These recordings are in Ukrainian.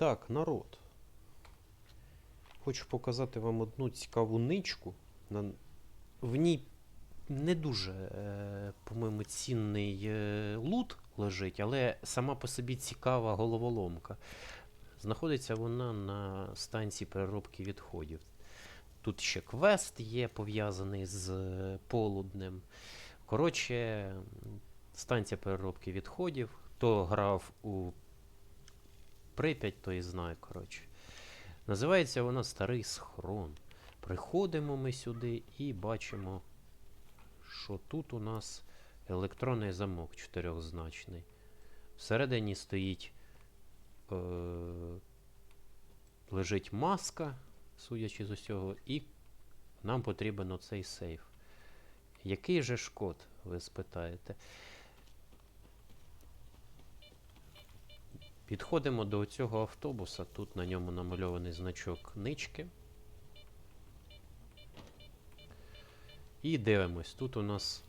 Так, народ. Хочу показати вам одну цікаву ничку. В ній не дуже, е, по-моєму, цінний е, лут лежить, але сама по собі цікава головоломка. Знаходиться вона на станції переробки відходів. Тут ще квест є пов'язаний з е, полуднем. Коротше, станція переробки відходів. Хто грав у Прип'ять, то і знає, коротше. Називається вона Старий Схрон. Приходимо ми сюди і бачимо, що тут у нас електронний замок чотирьохзначний. Всередині стоїть. Е- лежить маска, судячи з усього, і нам потрібен оцей сейф. Який же ж код, ви спитаєте? Підходимо до цього автобуса. Тут на ньому намальований значок нички. І дивимось. Тут у нас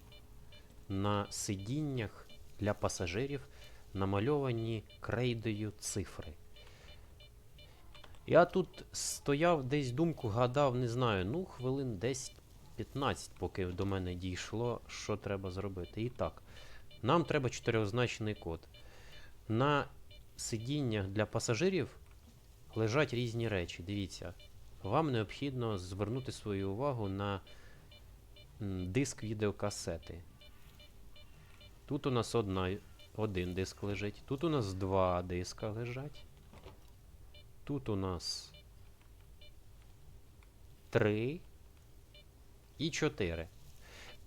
на сидіннях для пасажирів намальовані крейдою цифри. Я тут стояв, десь думку гадав, не знаю, ну, хвилин десь 15, поки до мене дійшло, що треба зробити. І так, нам треба чотирьохзначний код. На сидіннях для пасажирів лежать різні речі. Дивіться, вам необхідно звернути свою увагу на диск відеокасети. Тут у нас одна, один диск лежить, тут у нас два диска лежать. Тут у нас три і чотири.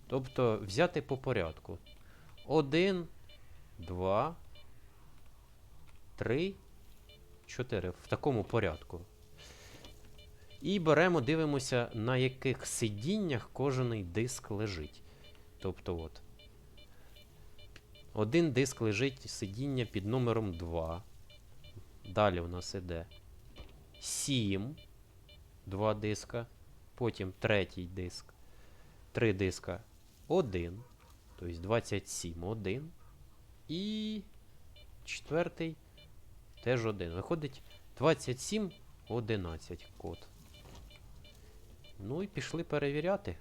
Тобто взяти по порядку. Один, два, три, чотири. В такому порядку. І беремо, дивимося, на яких сидіннях кожен диск лежить. Тобто, от. Один диск лежить сидіння під номером 2. Далі у нас іде 7. Два диска. Потім третій диск. Три диска 1. Тобто 27 1. І четвертий теж 1. Виходить 27 11 код. Ну і пішли перевіряти.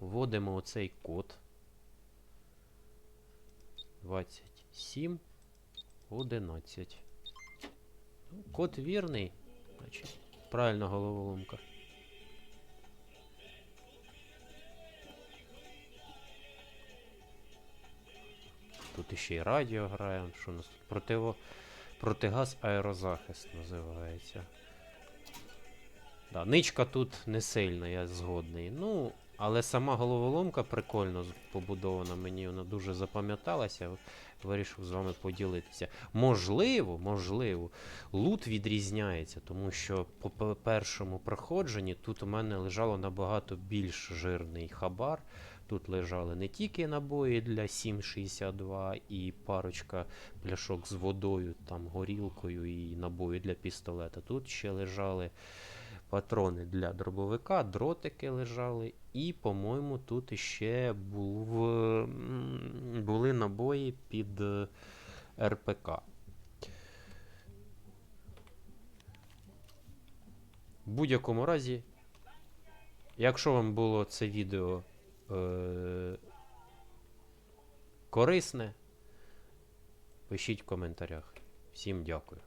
Вводимо оцей код. 27 11. Ну, Код вірний. Значить, правильна головоломка. Тут іще й радіо грає. Що у нас тут? Противо... Протигаз аерозахист називається. Да, ничка тут не сильна, я згодний. Ну, але сама головоломка прикольно побудована, мені вона дуже запам'яталася. Вирішив з вами поділитися. Можливо, можливо, лут відрізняється, тому що по першому проходженні тут у мене лежало набагато більш жирний хабар. Тут лежали не тільки набої для 7,62 і парочка пляшок з водою, там горілкою і набої для пістолета. Тут ще лежали патрони для дробовика, дротики лежали, і, по-моєму, тут іще був, були набої під е, РПК. В будь-якому разі, якщо вам було це відео е- корисне, пишіть в коментарях. Всім дякую.